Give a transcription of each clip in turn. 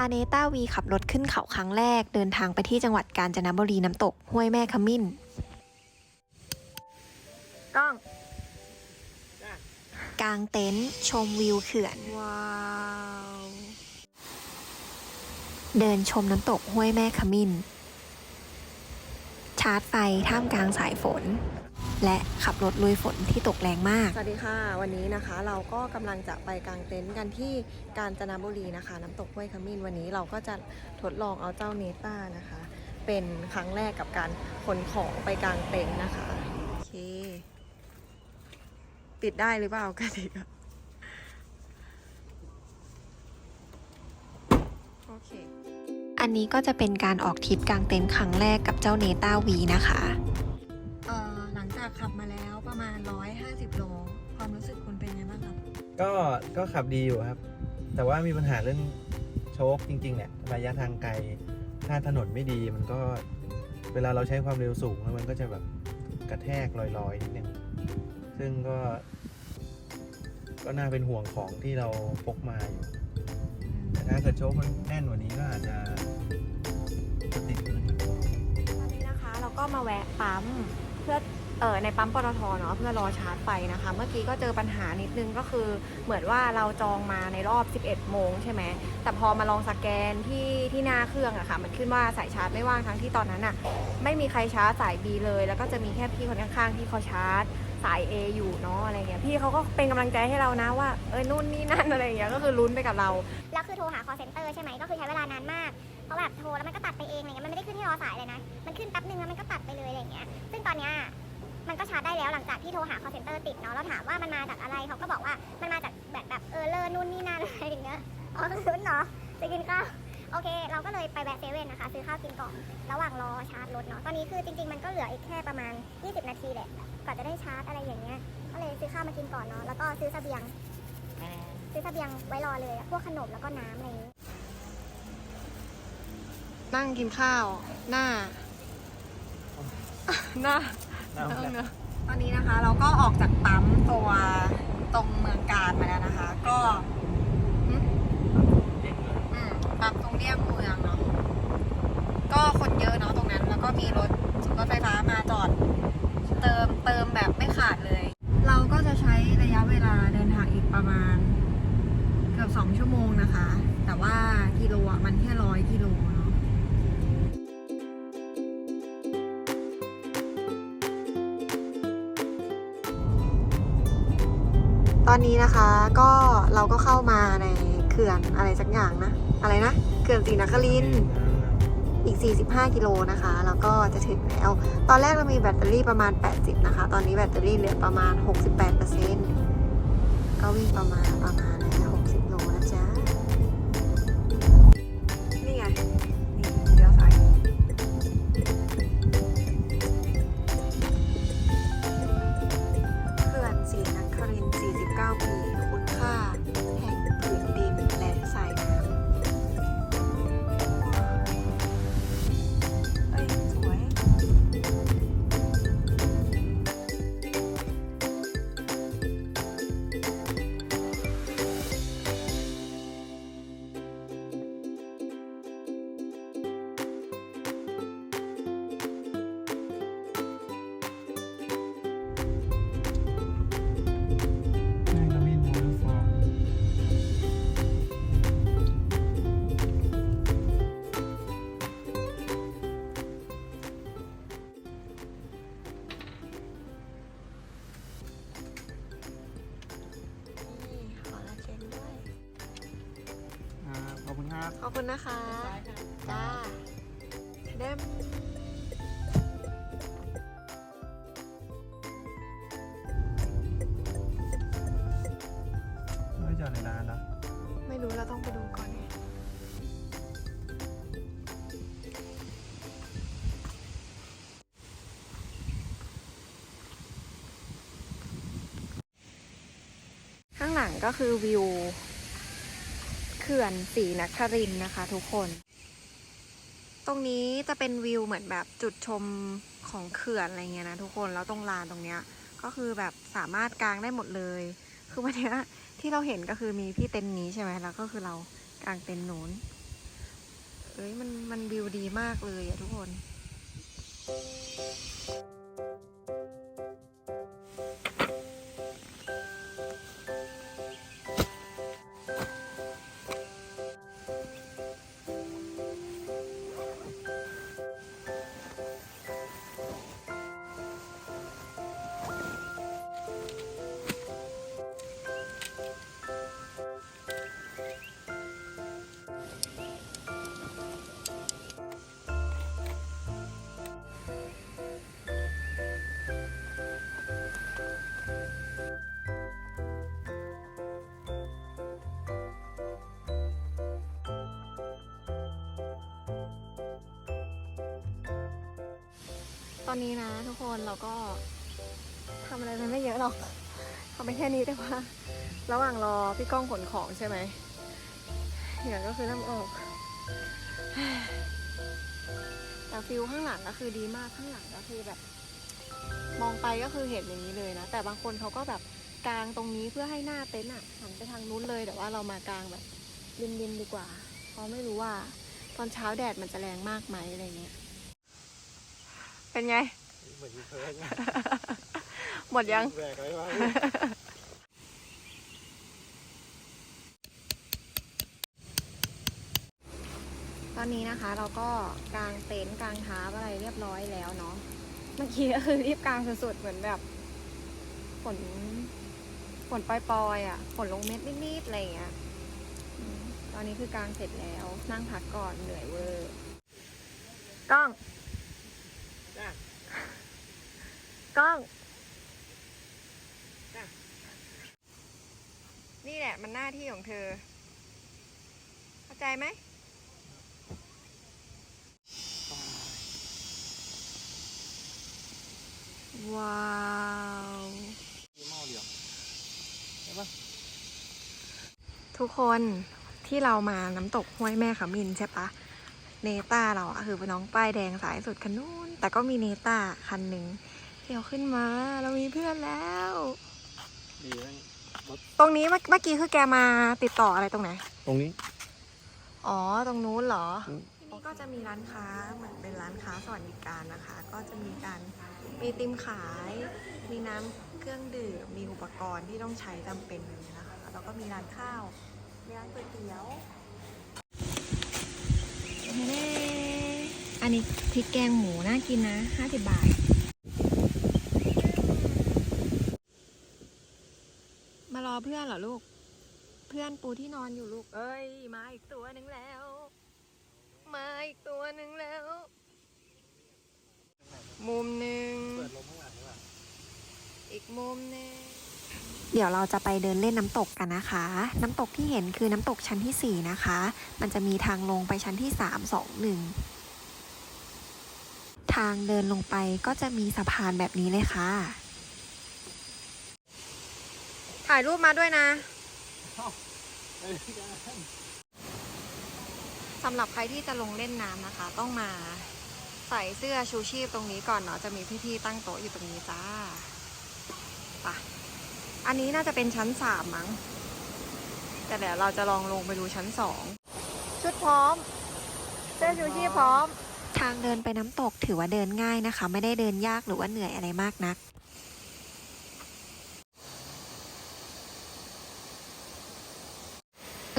าเนต้าวีขับรถขึ้นเขาครั้งแรกเดินทางไปที่จังหวัดกาญจนบุรีน้ำตก ห้วยแม่ขมิ้นกล้อง กลางเต็นท์ชมวิวเขื่อน ว้าว เดินชมน้ำตกห้วยแม่ขมิ้น ชาร์จไฟท่ามกลางสายฝน และขับรถลุยฝนที่ตกแรงมาก สวัสดีค่ะ วันนี้นะคะเราก็กำลังจะไปกางเต็นท์กันที่กาญจนบุรีนะคะ น้ำตกห้วยขมิ้นวันนี้เราก็จะทดลองเอาเจ้าเนต้านะคะ เป็นครั้งแรกกับการขนของไปกางเต็นท์นะคะโอเคปิดได้หรือเปล่ากระติกอะโอเค อันนี้ก็จะเป็นการออกทริปกางเต็นท์ครั้งแรกกับเจ้าเนต้าวีนะคะ ก็ก็ขับดีอยู่ครับ แต่ว่ามีปัญหาเรื่องโชคจริงๆเนี่ยระยะทางไกล ถ้าถนนไม่ดีมันก็เวลาเราใช้ความเร็วสูงแล้วมันก็จะแบบกระแทกลอยๆนิดนึงซึ่งก็ ก็น่าเป็นห่วงของที่เราพกมาอยู่แต่ถ้าเกิดโชคมันแน่นกว่านี้ก็อาจจะจะติดอยู่นครับตอนนี้นะคะ เราก็มาแวะปั๊ม เออในปั๊มปตทเนาะเพื่อรอชาร์จไฟนะคะ เมื่อกี้ก็เจอปัญหานิดนึงก็คือเหมือนว่าเราจองมาในรอบ 11 โมงใช่ไหมแต่พอมาลองสแกนที่ที่หน้าเครื่องอะค่ะ มันขึ้นว่าสายชาร์จไม่ว่างทั้งที่ตอนนั้นอะไม่มีใครชาร์จสาย B เลย แล้วก็จะมีแค่พี่คนข้างๆที่เขาชาร์จสาย A อยู่เนาะอะไรเงี้ยพี่เขาก็เป็นกำลังใจให้เรานะว่าเออนู่นนี่นั่นอะไรเงี้ยก็คือลุ้นไปกับเราแล้วคือโทรหา call center ใช่ไหมก็คือใช้เวลานานมากเพราะแบบโทรแล้วมันก็ตัดไปเองอะไรเงี้ยมันไม่ได้ขึ้นที่รอสายเลยนะมันขึ้นแป๊บนึงแล้วมันก็ตัดไปเลยอะไรเงี้ยซึ่งตอนเนี้ย มันก็ชาร์จได้แล้วหลังจากที่โทรหา call center ติดเนาะแล้วถามว่ามันมาจากอะไรเขาก็บอกว่ามันมาจากแบบแบบเออเลอร์นู่นนี่นั่นอะไรอย่างเงี้ยอ๋อลุ้นเนาะจะกินข้าวโอเค เราก็เลยไปแวะเซเว่นนะคะ ซื้อข้าวกินก่อน ระหว่างรอชาร์จรถเนาะตอนนี้คือจริงๆมันก็เหลืออีกแค่ประมาณ 20 นาทีแหละกว่าจะได้ชาร์จอะไรอย่างเงี้ยก็เลยซื้อข้าวมากินก่อนเนาะแล้วก็ซื้อเสบียง ซื้อเสบียงไว้รอเลยพวกขนมแล้วก็น้ำอะไรอย่างงี้นั่งกินข้าว หน้า หน้า ตอนนี้นะคะเราก็ออกจากปั๊มตัวตรงเมืองการมาแล้วนะคะ ก็ปั๊มตรงเรียบเมืองเนาะก็คนเยอะเนาะตรงนั้น แล้วก็มีรถรถไฟฟ้ามาจอด เติมเติมแบบไม่ขาดเลย เราก็จะใช้ระยะเวลาเดินทางอีกประมาณ เกือบสองชั่วโมงนะคะ แต่ว่ากิโลอะมันแค่ร้อยกิโล อนนี้นะคะก็เราก็เข้ามาในเขื่อนอะไรสักอย่างนะ อะไรนะ เขื่อนศรีนครินทร์อีก 45 กิโลนะคะ แล้วก็จะถึงแล้ว ตอนแรกเรามีแบตเตอรี่ประมาณ 80 นะคะ ตอนนี้แบตเตอรี่เหลือประมาณ 68%ก็วิ่งประมาณประมาณ 60 โลนะจ๊ะ นี่ไง คุณครับ ขอบคุณนะคะจ้าเดมไม่จอดในร้านแล้วไม่รู้เราต้องไปดูก่อนไงข้างหลังก็คือวิวเขื่อนศรีนครินนะคะ ทุกคน ตรงนี้จะเป็นวิวเหมือนแบบจุดชมของเขื่อนอะไรเงี้ยนะทุกคนแล้วตรงลานตรงเนี้ยก็คือแบบสามารถกางได้หมดเลย คือวันนี้ที่เราเห็นก็คือมีพี่เต็นท์นี้ใช่ไหมแล้วก็คือเรากางเต็นท์นู้นเอ้ยมันมันวิวดีมากเลยอะทุกคน ตอนนี้นะทุกคนเราก็ทำอะไรมันไม่เยอะหรอกทำไปแค่นี้แต่ว่า ระหว่างรอพี่ก้องขนของใช่ไหมเหงื่อก็คือน้ำออก แต่ฟิลข้างหลังก็คือดีมากข้างหลังก็คือแบบ มองไปก็คือเห็นอย่างนี้เลยนะ แต่บางคนเขาก็แบบกลางตรงนี้เพื่อให้หน้าเต็นท์อะหันไปทางนู้นเลยแต่ว่าเรามากางแบบริมๆดีกว่า เพราะไม่รู้ว่า ตอนเช้าแดดมันจะแรงมากไหมอะไรเงี้ย เป็นไง เหมือนยูเทิร์นหมดยัง แบกไว้ว่าตอนนี้นะคะเราก็กางเต็นท์กางทาร์ปอะไรเรียบร้อยแล้วเนาะ เมื่อกี้ก็คือรีบกางสุดๆเหมือนแบบฝนฝนปล่อยๆอะฝนลงเม็ดนิดๆอะไรอย่างเงี้ยอืมตอนนี้คือกางเสร็จแล้วนั่งพักก่อนเหนื่อยเวอร์กล้องจ้ะ กล้องจ้ะนี่แหละมันหน้าที่ของเธอ เข้าใจไหมว้าวมีหม้อเหลี่ยมใช่ปะทุกคนที่เรามาน้ำตกห้วยแม่ขมินใช่ปะเนต้าเราอะคือเป็นน้องป้ายแดงสายสุดคันนู้น แต่ก็มีเนต้าคันหนึ่งเดี๋ยวขึ้นมา เรามีเพื่อนแล้ว ดีแม่งรถตรงนี้เมื่อเมื่อกี้คือแกมาติดต่ออะไรตรงไหน ตรงนี้ อ๋อ ตรงนู้นเหรอ อืม ที่นี่ก็จะมีร้านค้าเหมือนเป็นร้านค้าสวัสดิการนะคะ ก็จะมีการมีติมขาย มีน้ำเครื่องดื่ม มีอุปกรณ์ที่ต้องใช้จำเป็นเลยนะคะ แล้วก็มีร้านข้าว มีร้านก๋วยเตี๋ยวเน่ อันนี้พริกแกงหมูน่ากินนะ50บาท มารอเพื่อนเหรอลูก เพื่อนปูที่นอนอยู่ลูก เอ้ย มาอีกตัวหนึ่งแล้ว มาอีกตัวหนึ่งแล้ว มุมหนึ่ง อีกมุมหนึ่งเดี๋ยวเราจะไปเดินเล่นน้ำตกกันนะคะ น้ำตกที่เห็นคือน้ำตกชั้นที่ 4 นะคะ มันจะมีทางลงไปชั้นที่ 3 2 1 ทางเดินลงไปก็จะมีสะพานแบบนี้เลยค่ะ ถ่ายรูปมาด้วยนะสำหรับใครที่จะลงเล่นน้ำนะคะ ต้องมาใส่เสื้อชูชีพตรงนี้ก่อนเนาะจะมีพี่ๆตั้งโต๊ะอยู่ตรงนี้จ้าไปอันนี้น่าจะเป็นชั้นสามมั้ง แต่เดี๋ยวเราจะลองลงไปดูชั้นสองชุดพร้อม เสื้อชูชีพพร้อม ทางเดินไปน้ำตกถือว่าเดินง่ายนะคะ ไม่ได้เดินยากหรือว่าเหนื่อยอะไรมากนัก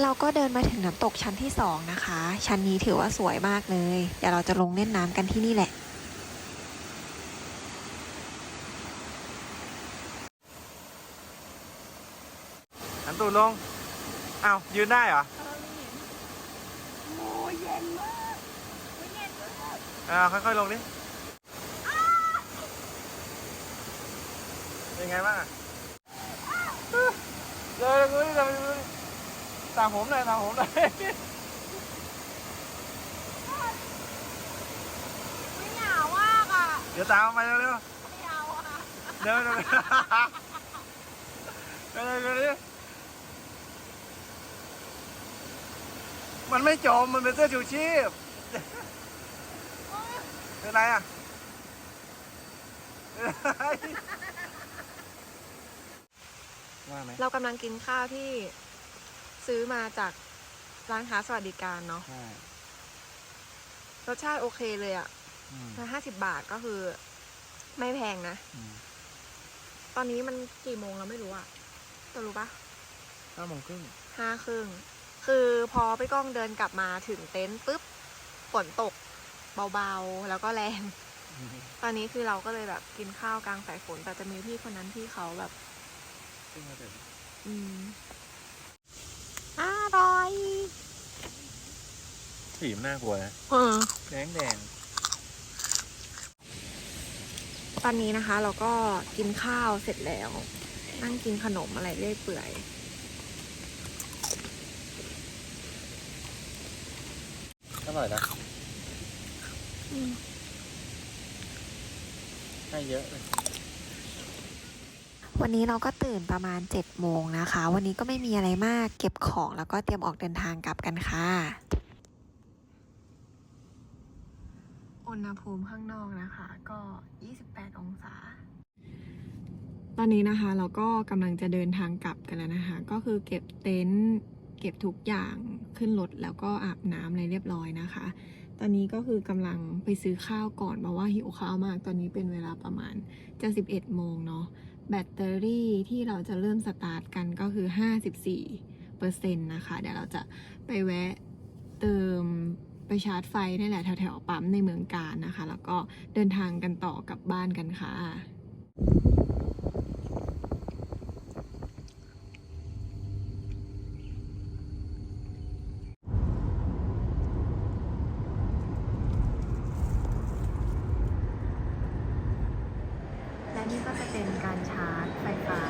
เราก็เดินมาถึงน้ำตกชั้นที่สองนะคะ ชั้นนี้ถือว่าสวยมากเลย เดี๋ยวเราจะลงเล่นน้ำกันที่นี่แหละหันตูดลงอ้าวยืนได้เหรอ โอ้ยเย็นมาก อ่าค่อยๆลงดิเป็นไงบ้างอะเลยเลยเลยเลยตามผมเลยตามผมเลยไม่หนาวมากอะเดี๋ยวตามมาเร็วเร็วไม่เอาอะเร็วเร็วเร็วเร็วเร็วเร็วมันไม่จมมันเป็นเสื้อชูชีพ เป็นไรอะเป็นไรว่าไหมเรากำลังกินข้าวที่ซื้อมาจากร้านค้าสวัสดิการเนาะใช่รสชาติโอเคเลยอะอืมห้าสิบบาทก็คือ ไม่แพงนะ อืมตอนนี้มันกี่โมงแล้วไม่รู้อะจะรู้ปะห้าโมงครึ่งห้าครึ่ง คือพอพี่ก้องเดินกลับมาถึงเต็นท์ปุ๊บฝนตก เบาๆ แล้วก็แรง ตอนนี้คือเราก็เลยแบบกินข้าวกลางสายฝน แต่จะมีพี่คนนั้นที่เขาแบบขึ้นมาเดี๋ยวอืมอร่อย สีมันน่ากลัวนะเออ แดงแดงตอนนี้นะคะ เราก็กินข้าวเสร็จแล้ว นั่งกินขนมอะไรเรื่อยเปื่อยอร่อยนะอืม ให้เยอะเลยวันนี้เราก็ตื่นประมาณ7จ็ดโมงนะคะ วันนี้ก็ไม่มีอะไรมากเก็บของแล้วก็เตรียมออกเดินทางกลับกันค่ะ อุณหภูมิข้างนอกนะคะ ก็ 28 องศา ตอนนี้นะคะเราก็กำลังจะเดินทางกลับกันแล้วนะคะ ก็คือเก็บเต็นท์เก็บทุกอย่างขึ้นรถแล้วก็อาบน้ำอะไรเรียบร้อยนะคะ ตอนนี้ก็คือกำลังไปซื้อข้าวก่อนเพราะว่าหิวข้าวมาก ตอนนี้เป็นเวลาประมาณจะ11โมงเนาะ แบตเตอรี่ที่เราจะเริ่มสตาร์ทกันก็คือ 54เปอร์เซ็นต์นะคะ เดี๋ยวเราจะไปแวะเติมไปชาร์จไฟนี่แหละแถวๆปั๊มในเมืองการนะคะ แล้วก็เดินทางกันต่อกลับบ้านกันค่ะนี่ก็จะเป็นการชาร์จไฟฟ้า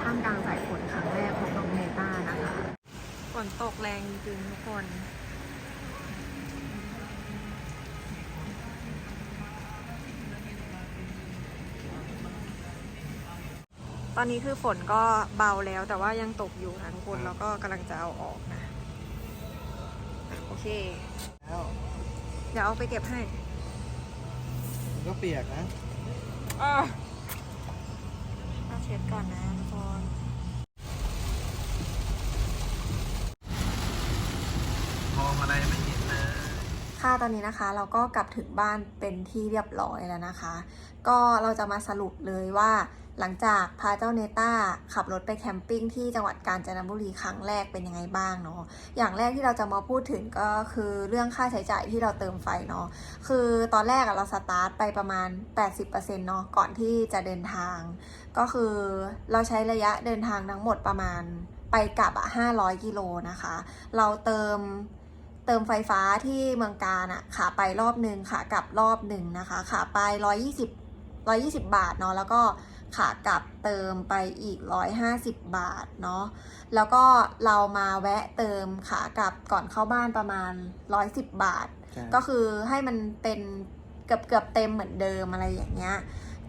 ท่ามกลางสายฝนครั้งแรกของน้องเนต้านะคะ ฝนตก แรงจริงๆทุกคน ตอนนี้คือฝนก็เบาแล้วแต่ว่ายังตกอยู่นะทุกคนแล้วก็กำลังจะเอาออกนะ โอเค แล้วเดี๋ยวเอาไปเก็บให้ มันก็เปียกนะต้องเช็ดก่อนนะทุกคน มองอะไรไม่เห็นเลย ค่ะ ตอนนี้นะคะ เราก็กลับถึงบ้านเป็นที่เรียบร้อยแล้วนะคะ ก็เราจะมาสรุปเลยว่า หลังจากพาเจ้าเนต้าขับรถไปแคมปิ้งที่จังหวัดกาญจนบุรีครั้งแรกเป็นยังไงบ้างเนาะอย่างแรกที่เราจะมาพูดถึงก็คือเรื่องค่าใช้จ่ายที่เราเติมไฟเนาะคือตอนแรกเราสตาร์ทไปประมาณ 80%เนาะก่อนที่จะเดินทาง ก็คือเราใช้ระยะเดินทางทั้งหมดประมาณไปกลับอะ500 กิโลนะคะ เราเติม เติมไฟฟ้าที่เมืองการอะขาไปรอบหนึ่งขากลับรอบหนึ่งนะคะ ขาไป 120 120 บาทเนาะแล้วก็ขากลับเติมไปอีก 150 บาทเนาะแล้วก็เรามาแวะเติมขากลับก่อนเข้าบ้านประมาณ 110 บาทใช่ก็คือให้มันเป็นเกือบเกือบเต็มเหมือนเดิมอะไรอย่างเงี้ย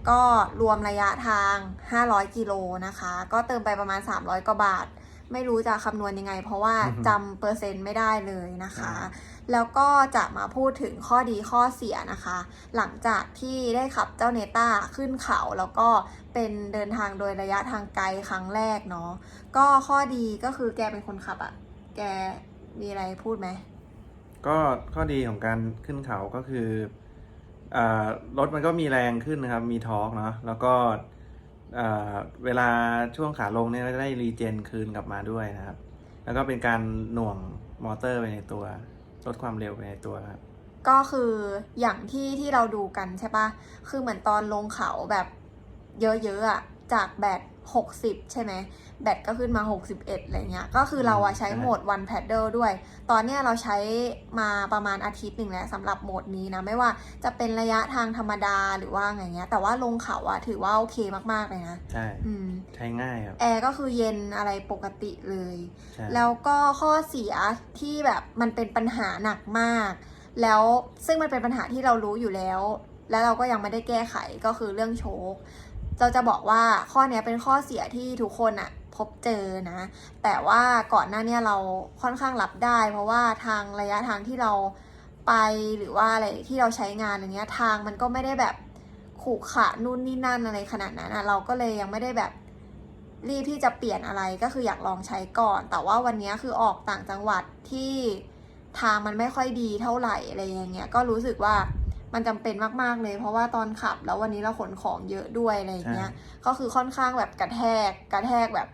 ก็รวมระยะทาง 500 กิโลนะคะ ก็เติมไปประมาณ 300 กว่าบาท ไม่รู้จะคำนวณยังไง เพราะว่าอือฮึจำเปอร์เซ็นต์ไม่ได้เลยนะคะใช่แล้วก็จะมาพูดถึงข้อดีข้อเสียนะคะ หลังจากที่ได้ขับเจ้าเนต้าขึ้นเขาแล้วก็เป็นเดินทางโดยระยะทางไกลครั้งแรกเนาะก็ข้อดีก็คือแกเป็นคนขับอะแกมีอะไรพูดไหมก็ข้อดีของการขึ้นเขาก็คืออารถมันก็มีแรงขึ้นนะครับ มีทอร์กเนาะแล้วก็อ่า เวลาช่วงขาลงเนี่ยก็จะได้รีเจนคืนกลับมาด้วยนะครับ แล้วก็เป็นการหน่วงมอเตอร์ไปในตัว ลดความเร็วไปในตัวครับ ก็คืออย่างที่ที่เราดูกันใช่ปะคือเหมือนตอนลงเขาแบบเยอะๆอะจากแบต 60 ใช่ไหมแบตก็ขึ้นมา 61อะไรเงี้ยก็คือเราอะใช้ใช่โหมด one paddle ด้วย ตอนเนี้ยเราใช้มาประมาณอาทิตย์หนึ่งแล้วสำหรับโหมดนี้นะ ไม่ว่าจะเป็นระยะทางธรรมดาหรือว่าไงเงี้ย แต่ว่าลงเขาอะถือว่าโอเคมากๆเลยนะใช่ อืม ใช้ง่ายครับ แอร์ก็คือเย็นอะไรปกติเลย ใช่ แล้วก็ข้อเสียที่แบบมันเป็นปัญหาหนักมาก แล้วซึ่งมันเป็นปัญหาที่เรารู้อยู่แล้ว แล้วเราก็ยังไม่ได้แก้ไขก็คือเรื่องโชค เราจะบอกว่าข้อเนี้ยเป็นข้อเสียที่ทุกคนอะพบเจอนะ แต่ว่าก่อนหน้าเนี้ยเราค่อนข้างรับได้ เพราะว่าทางระยะทางที่เราไปหรือว่าอะไรที่เราใช้งานอย่างเงี้ยทางมันก็ไม่ได้แบบขรุขะนู่นนี่นั่นอะไรขนาดนั้นอะเราก็เลยยังไม่ได้แบบรีบที่จะเปลี่ยนอะไรก็คืออยากลองใช้ก่อน แต่ว่าวันนี้คือออกต่างจังหวัดที่ทางมันไม่ค่อยดีเท่าไหร่อะไรอย่างเงี้ยก็รู้สึกว่า มันจำเป็นมากๆเลย เพราะว่าตอนขับแล้ววันนี้เราขนของเยอะด้วยอะไรอย่างเงี้ย ก็คือค่อนข้างแบบกระแทกกระแทกแบบ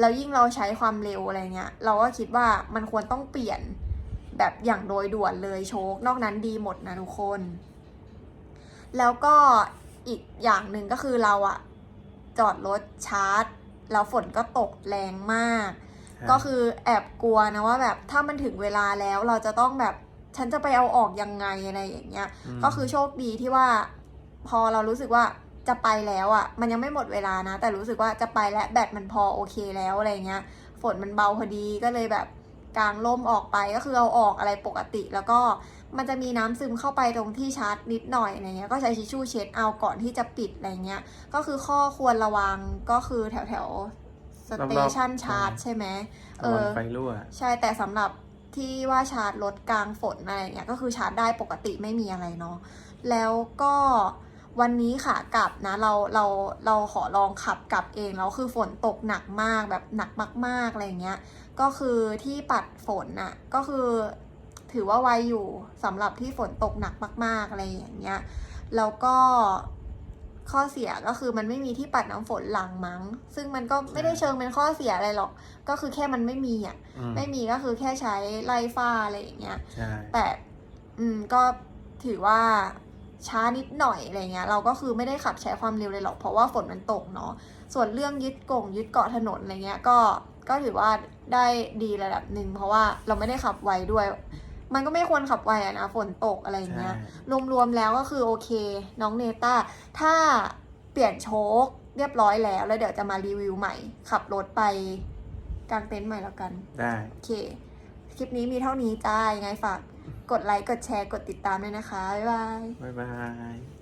แล้วยิ่งเราใช้ความเร็วอะไรเงี้ย เราก็คิดว่ามันควรต้องเปลี่ยนแบบอย่างโดยด่วนเลยโชคนอกนั้นดีหมดนะทุกคน แล้วก็อีกอย่างหนึ่งก็คือเราอะจอดรถชาร์จ แล้วฝนก็ตกแรงมาก ก็คือแอบกลัวนะว่าแบบถ้ามันถึงเวลาแล้วเราจะต้องแบบ ฉันจะไปเอาออกยังไงอะไรอย่างเงี้ยมก็คือโชคดีที่ว่า พอเรารู้สึกว่าจะไปแล้วอะ่ะ มันยังไม่หมดเวลานะ แต่รู้สึกว่าจะไปแล้วแบตมันพอโอเคแล้วอะไรเงี้ย ฝนมันเบาพอดีก็เลยแบบกางร่มออกไปก็คือเอาออกอะไรปกติ แล้วก็มันจะมีน้ำซึมเข้าไปตรงที่ชาร์จนิดหน่อยอะไรเงี้ย ก็ใช้ทิชชู่เช็ดเอาก่อนที่จะปิดอะไรเงี้ย ก็คือข้อควรระวังก็คือแถวแถวสเตชันชาร์จใช่ไหมเอระวังอไฟรั่วใช่แต่สำหรับ ที่ว่าชาร์จรถกลางฝนอะไรเงี้ยก็คือชาร์จได้ปกติไม่มีอะไรเนาะแล้วก็วันนี้ค่ะกลับนะเราเราเราขอลองขับกลับเองแล้วคือฝนตกหนักมากแบบหนักมากๆอะไรเงี้ยก็คือที่ปัดฝนน่ะก็คือถือว่าไวอยู่สำหรับที่ฝนตกหนักมากๆอะไรอย่างเงี้ยแล้วก็ ข้อเสียก็คือมันไม่มีที่ปัดน้ำฝนหลังมั้ง ซึ่งมันก็ไม่ได้เชิงเป็นข้อเสียอะไรหรอก ก็คือแค่มันไม่มีอะอืมไม่มีก็คือแค่ใช้ไล่ฟ้าอะไรอย่างเงี้ยใช่แต่อืมก็ถือว่าช้านิดหน่อยอะไรเงี้ย เราก็คือไม่ได้ขับใช้ความเร็วเลยหรอก เพราะว่าฝนมันตกเนาะ ส่วนเรื่องยึดกงยึดเกาะถนนอะไรเงี้ย ก็ก็ถือว่าได้ดีระดับหนึ่งเพราะว่าเราไม่ได้ขับไวด้วย มันก็ไม่ควรขับไวอะนะฝนตกอะไรอย่างเงี้ยใช่รวมๆแล้วก็คือโอเค น้องเนต้า ถ้าเปลี่ยนโชคเรียบร้อยแล้ว แล้วเดี๋ยวจะมารีวิวใหม่ ขับรถไปกางเต็นท์ใหม่แล้วกัน ได้โอเค คลิปนี้มีเท่านี้จ้ายังไงฝากกดไลค์ กดแชร์ กดติดตามด้วยนะคะ บ๊ายบาย บ๊ายบาย